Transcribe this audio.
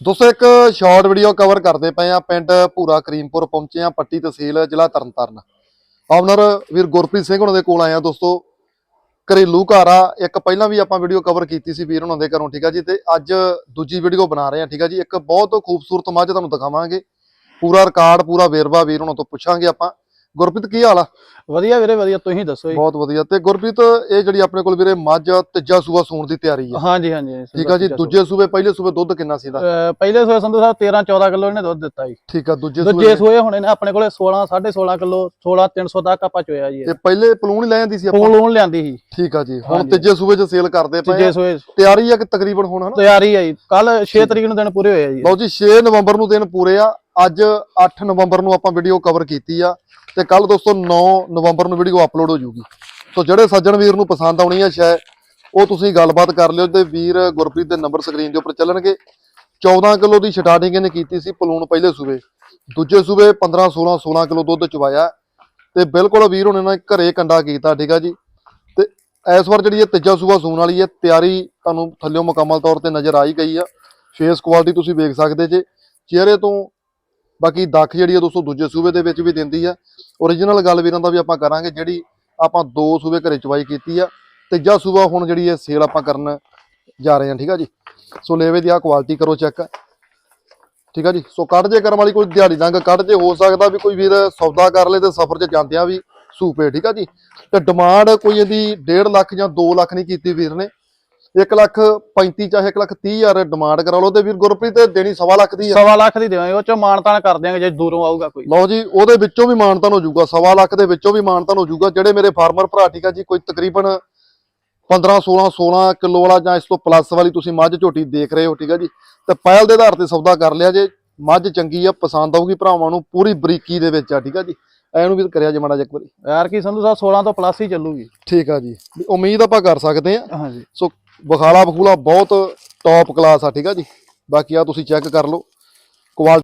ਦੋਸਤੋ, ਇੱਕ short video cover ਕਰਦੇ ਪਏ ਆ ਪਿੰਡ ਭੂਰਾ ਕਰੀਮਪੁਰ ਪਹੁੰਚੇ ਆ ਪੱਟੀ ਤਹਿਸੀਲ ਜ਼ਿਲ੍ਹਾ ਤਰਨਤਾਰਨ। ਆਨਰ ਵੀਰ ਗੁਰਪ੍ਰੀਤ ਸਿੰਘ ਉਹਨਾਂ ਦੇ ਕੋਲ ਆਏ ਆ ਦੋਸਤੋ। ਘਰੇਲੂ ਘਰ ਆ ਇੱਕ ਪਹਿਲਾਂ ਵੀ ਆਪਾਂ ਵੀਡੀਓ ਕਵਰ ਕੀਤੀ ਸੀ ਵੀਰ ਉਹਨਾਂ ਦੇ ਘਰੋਂ, ਠੀਕ ਆ ਜੀ? ਤੇ ਅੱਜ ਦੂਜੀ ਵੀਡੀਓ ਬਣਾ ਰਹੇ ਆ ਠੀਕ ਆ ਜੀ? ਇੱਕ ਬਹੁਤ ਖੂਬਸੂਰਤ ਮੱਝ ਤੁਹਾਨੂੰ ਦਿਖਾਵਾਂਗੇ। ਪੂਰਾ ਰਿਕਾਰਡ, ਪੂਰਾ ਵੇਰਵਾ ਵੀਰ ਉਹਨਾਂ ਤੋਂ ਪੁੱਛਾਂਗੇ ਆਪਾਂ। ਗੁਰਪ੍ਰੀਤ ਕੀ ਹਾਲ ਆ? ਵਧੀਆ ਵੀਰੇ ਵਧੀਆ। ਤੁਸੀਂ ਦੱਸੋ ਜੀ? ਬਹੁਤ ਵਧੀਆ। ਤੇ ਗੁਰਪ੍ਰੀਤ ਇਹ ਜਿਹੜੀ ਆਪਣੇ ਕੋਲ ਵੀਰੇ ਮੱਝ ਤੀਜਾ ਸੂਆ ਸੂਣ ਦੀ ਤਿਆਰੀ ਆ। ਹਾਂਜੀ ਹਾਂਜੀ ਠੀਕ ਆ ਜੀ ਦੂਜੇ ਸੂਬੇ ਪਹਿਲੇ ਸੂਬੇ ਦੁੱਧ ਕਿੰਨਾ ਸੀ ਦਾ ਪਹਿਲੇ ਸੋਏ ਸੰਧੂ ਸਾਹਿਬ 13 14 ਕਿਲੋ ਇਹਨੇ ਦੁੱਧ ਦਿੱਤਾ ਜੀ। ਠੀਕ ਆ ਦੂਜੇ ਦੂਜੇ ਸੂਬੇ ਸੋਏ ਹੁਣ ਇਹਨੇ ਆਪਣੇ ਕੋਲੇ 16 16.5 ਕਿਲੋ 16 300 ਤੱਕ ਆਪਾਂ ਚੋਇਆ ਜੀ ਤੇ ਪਹਿਲੇ ਪਲੂਣ ਲੈ ਜਾਂਦੀ ਸੀ ਆਪਾਂ? ਲੋਨ ਲਿਆਂਦੀ ਸੀ। ਠੀਕ ਆ ਜੀ ਹੁਣ। ਤੀਜੇ ਸੂਬੇ 'ਚ ਸੇਲ ਕਰਦੇ ਪਏ ਤੀਜੇ। ਸੋਏ ਤਿਆਰੀ ਆ ਕਿ ਤਕਰੀਬਨ ਹੁਣ ਹਨਾ? ਤਿਆਰੀ ਆ ਜੀ। ਕੱਲ 6 ਤਰੀਕ ਨੂੰ ਦਿਨ ਪੂਰੇ ਹੋਏ ਆ ਜੀ। ਲਓ ਜੀ 6 ਨਵੰਬਰ ਨੂੰ ਦਿਨ ਪੂਰੇ ਆ। ਅੱਜ 8 ਨਵੰਬਰ ਨੂੰ ਆਪਾਂ ਵੀਡੀਓ ਕਵਰ ਕੀਤੀ ਆ ਤੇ ਕੱਲ ਦੋਸਤੋ 9 ਨਵੰਬਰ ਨੂੰ ਵੀਡੀਓ ਅਪਲੋਡ ਹੋ ਜੂਗੀ ਸੋ ਜਿਹੜੇ ਸੱਜਣ ਵੀਰ ਨੂੰ ਪਸੰਦ ਆਉਣੀ ਆ ਸ਼ਾਇਦ, ਉਹ ਤੁਸੀਂ ਗੱਲਬਾਤ ਕਰ ਲਿਓ ਤੇ ਵੀਰ ਗੁਰਪ੍ਰੀਤ ਦੇ ਨੰਬਰ ਸਕਰੀਨ ਦੇ ਉੱਪਰ ਚੱਲਣਗੇ। 14 ਕਿਲੋ ਦੀ ਸਟਾਰਟਿੰਗ ਇਹਨੇ ਕੀਤੀ ਸੀ ਪਲੂਣ ਪਹਿਲੇ ਸੂਬੇ, ਦੂਜੇ ਸੂਬੇ 15 16 16 ਕਿਲੋ ਦੁੱਧ ਚਵਾਇਆ ਤੇ ਬਿਲਕੁਲ ਵੀਰ ਹੁਣੇ ਨੇ ਘਰੇ ਕੰਡਾ ਕੀਤਾ, ਠੀਕ ਆ ਜੀ? ਤੇ ਇਸ ਵਾਰ ਜਿਹੜੀ ਇਹ ਤੀਜਾ ਸੂਬਾ ਸੂਣ ਵਾਲੀ ਹੈ ਤਿਆਰੀ ਤੁਹਾਨੂੰ ਥੱਲਿਓਂ ਮੁਕੰਮਲ ਤੌਰ ਤੇ ਨਜ਼ਰ ਆ ਹੀ ਗਈ ਆ। ਫੇਸ ਕੁਆਲਿਟੀ ਤੁਸੀਂ ਵੇਖ ਸਕਦੇ ਜੇ। ਚਿਹਰੇ ਤੋਂ ਬਾਕੀ ਦੱਖ ਜਿਹੜੀ ਆ ਦੋਸਤੋ ਦੂਜੇ ਸੂਬੇ ਦੇ ਵਿੱਚ ਵੀ ਦਿੰਦੀ ਆ। ਓਰੀਜਨਲ ਗੱਲ ਵੀਰਾਂ ਦਾ ਵੀ ਆਪਾਂ ਕਰਾਂਗੇ, ਜਿਹੜੀ ਆਪਾਂ ਦੋ ਸੂਬੇ ਘਰੇ ਚਵਾਈ ਕੀਤੀ ਆ। ਤੀਜਾ ਸੂਬਾ ਹੁਣ ਜਿਹੜੀ ਇਹ ਸੇਲ ਆਪਾਂ ਕਰਨ ਜਾ ਰਹੇ ਹਾਂ ਠੀਕ ਆ ਜੀ? ਸੋ ਲੇਵੇ ਦੀ ਆ ਕੁਆਲਿਟੀ ਕਰੋ ਚੈੱਕ ਠੀਕ ਆ ਜੀ? ਸੋ ਕੱਢ ਜੇ ਕਰਨ ਵਾਲੀ ਕੋਈ ਦਿਹਾੜੀ ਦੰਗ ਕੱਢ ਜੇ ਹੋ ਸਕਦਾ ਵੀ ਕੋਈ ਵੀਰ ਸੌਦਾ ਕਰ ਲੇ ਤੇ ਸਫ਼ਰ 'ਚ ਜਾਂਦਿਆਂ ਵੀ ਸੂਪੇ ਠੀਕ ਆ ਜੀ? ਤੇ ਡਿਮਾਂਡ ਕੋਈ ਇਹਦੀ 1.5 ਲੱਖ ਜਾਂ 2 ਲੱਖ ਨਹੀਂ ਕੀਤੀ ਵੀਰ ਨੇ। 1 ਲੱਖ 35 ਚਾਹੇ 1 ਲੱਖ 30 ਹਜ਼ਾਰ ਡਿਮਾਂਡ ਕਰਾ ਲਓ ਤੇ ਵੀਰ ਗੁਰਪ੍ਰੀਤ ਦੇਣੀ ਸਵਾ ਲੱਖ ਦੀ ਆ। ਸਵਾ ਲੱਖ ਦੀ ਦੇਵਾਂਗੇ ਉਹ ਚ ਮਾਨਤਾਨ ਕਰ ਦਿਆਂਗੇ ਜੇ ਦੂਰੋਂ ਆਊਗਾ ਕੋਈ। ਲਓ ਜੀ ਉਹਦੇ ਵਿੱਚੋਂ ਵੀ ਮਾਨਤਾਨ ਹੋ ਜਾਊਗਾ ਸਵਾ ਲੱਖ ਦੇ ਵਿੱਚੋਂ ਵੀ ਮਾਨਤਾਨ ਹੋ ਜਾਊਗਾ ਜਿਹੜੇ ਮੇਰੇ ਫਾਰਮਰ ਭਰਾ ਠੀਕ ਆ ਜੀ ਕੋਈ ਤਕਰੀਬਨ 15 16 16 ਕਿਲੋ ਵਾਲਾ ਜਾਂ ਇਸ ਤੋਂ ਪਲੱਸ ਵਾਲੀ ਤੁਸੀਂ ਮੱਝ ਝੋਟੀ ਦੇਖ ਰਹੇ ਹੋ ਠੀਕ ਆ ਜੀ ਤੇ ਪਹਿਲ ਦੇ ਆਧਾਰ ਤੇ ਸੌਦਾ ਕਰ ਲਿਆ ਜੇ ਮੱਝ ਚੰਗੀ ਆ ਪਸੰਦ ਆਊਗੀ ਭਰਾਵਾਂ ਨੂੰ ਪੂਰੀ ਬਰੀਕੀ ਦੇ ਵਿੱਚ ਆ ਠੀਕ ਆ ਜੀ ਐਨੂੰ ਵੀ ਕਰਿਆ ਜੇ ਮਾੜਾ ਜਿਹਾ ਇੱਕ ਵਾਰੀ। ਯਾਰ ਕੀ ਸੰਧੂ ਸਾਹਿਬ 16 ਤੋਂ ਪਲੱਸ ਹੀ ਚੱਲੂਗੀ। ਠੀਕ ਆ ਜੀ ਉਮੀਦ ਆਪਾਂ ਕਰ ਸਕਦੇ ਆ। ਹਾਂਜੀ। ਸੋ ਬਖਾਲਾ ਬਖੂਲਾ ਬਹੁਤ ਟੌਪ ਕਲਾਸ ਆ, ਠੀਕ ਆ ਜੀ। ਬਾਕੀ ਆ ਤੁਸੀਂ ਚੈੱਕ ਕਰ ਲਓ। ਕੁਆਲ